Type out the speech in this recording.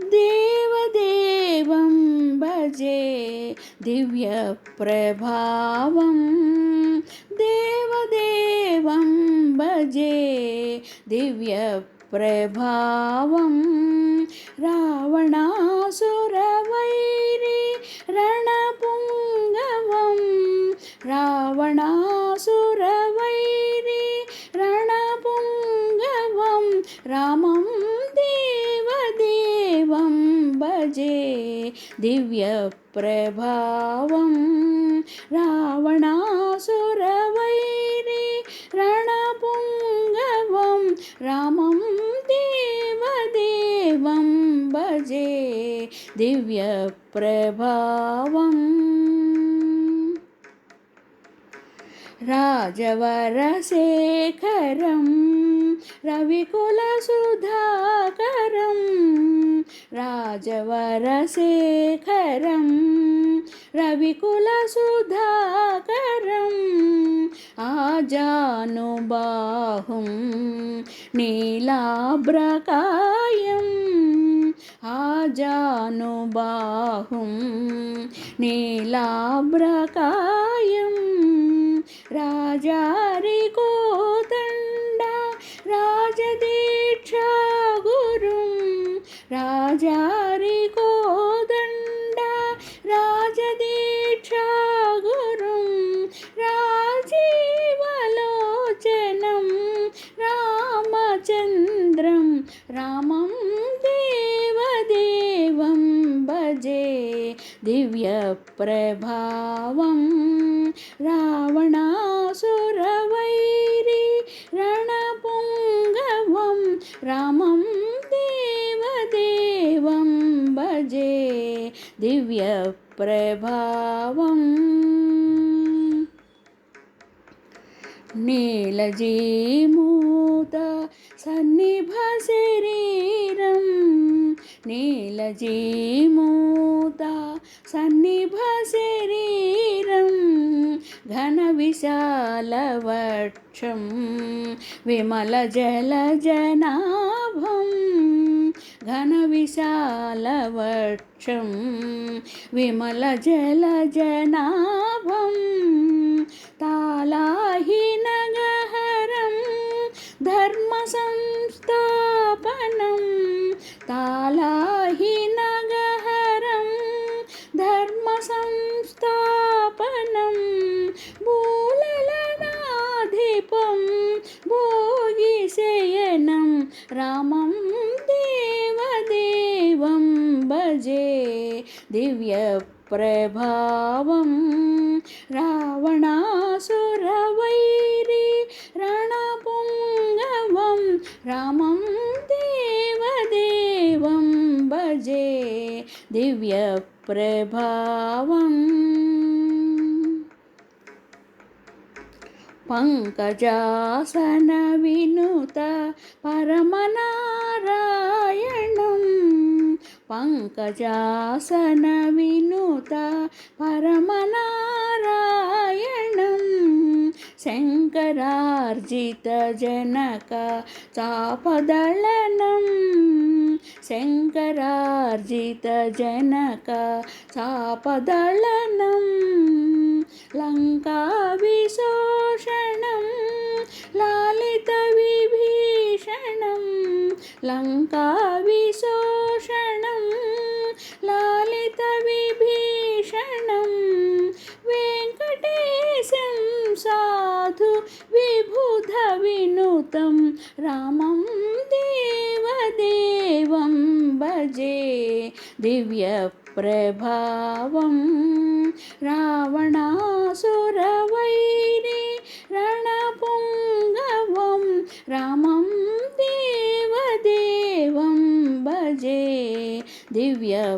देवदेवं भजे दिव्यप्रभावं। देवदेवं भजे दिव्यप्रभावं। रावणा దివ్య ప్రభావం రావణాసురవైరి రణపుంగవం రామం దేవదేవం భజే దివ్య ప్రభావం. రాజవరశేఖరం రవికులసుధాకరం రాజవరశేఖరం రవికులసుధాకరం ఆజానుబాహుం నీలాభ్రకాయం ఆజానుబాహుం నీలాభ్రకాయం రాజారి రాజదే देवदेवं भजे दिव्यप्रभावं रावणासुरवैरि रणपुङ्गवं रामं देवदेवं भजे दिव्यप्रभावम् नीलजीमूत सन्निभसिरी నీలజీమూత సన్నిభ శరీరం ఘన విశాలవక్షం విమల జల జనాభం ఘన విశాలవక్షం విమల జల జనాభం తాలాహినగహరం दिव्यप्रभावं रावणासुरवैरि रणपुङ्गवं रामं देवदेवं भजे दिव्यप्रभावम्। पङ्कजासनविनुत परमना పంకజాసన వినుత పరమనారాయణం శంకరార్జిత జనక చాపదళనం శంకరార్జిత జనక చాపదళనం లంకా విశోషణం లాలిత విభీషణం లంకా విశో रामं देवदेवं भजे दिव्यप्रभावं रावणासुरवैरे रणपुङ्गवं रामं देवदेवं भजे दिव्यप्रभावम्